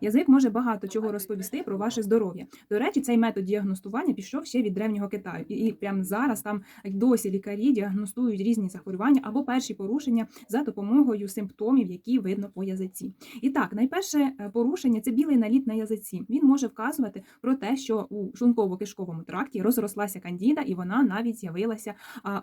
Язик може багато чого розповісти про ваше здоров'я. До речі, цей метод діагностування пішов ще від древнього Китаю, і, прямо зараз там досі лікарі діагностують різні захворювання або перші порушення за допомогою симптомів, які видно по язиці. І так, найперше е, порушення це білий наліт на язиці. Він може вказувати про те, що у шлунково-кишковому тракті розрослася кандіда, і вона навіть з'явилася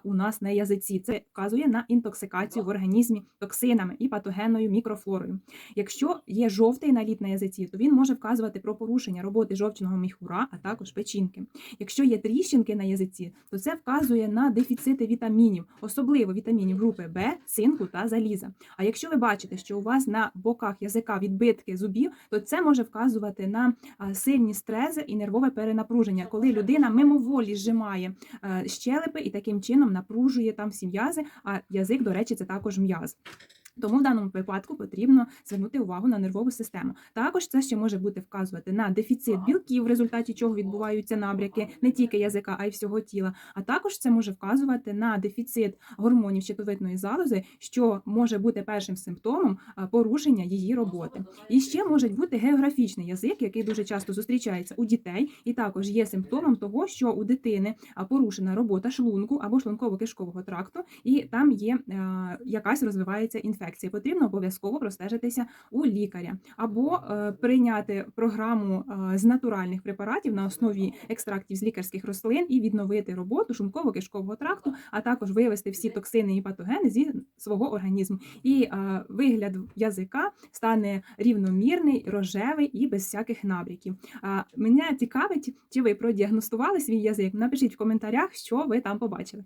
у нас на язиці. Це вказує на інтоксикацію в організмі токсинами і патогенною мікрофлорою. Якщо є жовтий наліт на язиці, то він може вказувати про порушення роботи жовчного міхура, а також печінки. Якщо є тріщинки на язиці, то це вказує на дефіцити вітамінів, особливо вітамінів групи Б, цинку та заліза. А якщо ви бачите, що у вас на боках язика відбитки зубів, то це може вказувати на сильні стреси і нервове перенапруження, коли людина мимоволі зжимає е, щелепи і таким чином напружує там всі м'язи, а язик, до речі, це також м'яз. Тому в даному випадку потрібно звернути увагу на нервову систему. Також це ще може бути вказувати на дефіцит білків, в результаті чого відбуваються набряки не тільки язика, а й всього тіла. А також це може вказувати на дефіцит гормонів щитовидної залози, що може бути першим симптомом порушення її роботи. І ще може бути географічний язик, який дуже часто зустрічається у дітей, і також є симптомом того, що у дитини порушена робота шлунку або шлунково-кишкового тракту, і там є якась розвивається інфекція. Потрібно обов'язково простежитися у лікаря або е, прийняти програму е, з натуральних препаратів на основі екстрактів з лікарських рослин і відновити роботу шлунково-кишкового тракту, а також вивести всі токсини і патогени зі свого організму. І е, вигляд язика стане рівномірний, рожевий і без всяких набряків. А мене цікавить, чи ви продіагностували свій язик? Напишіть в коментарях, що ви там побачили.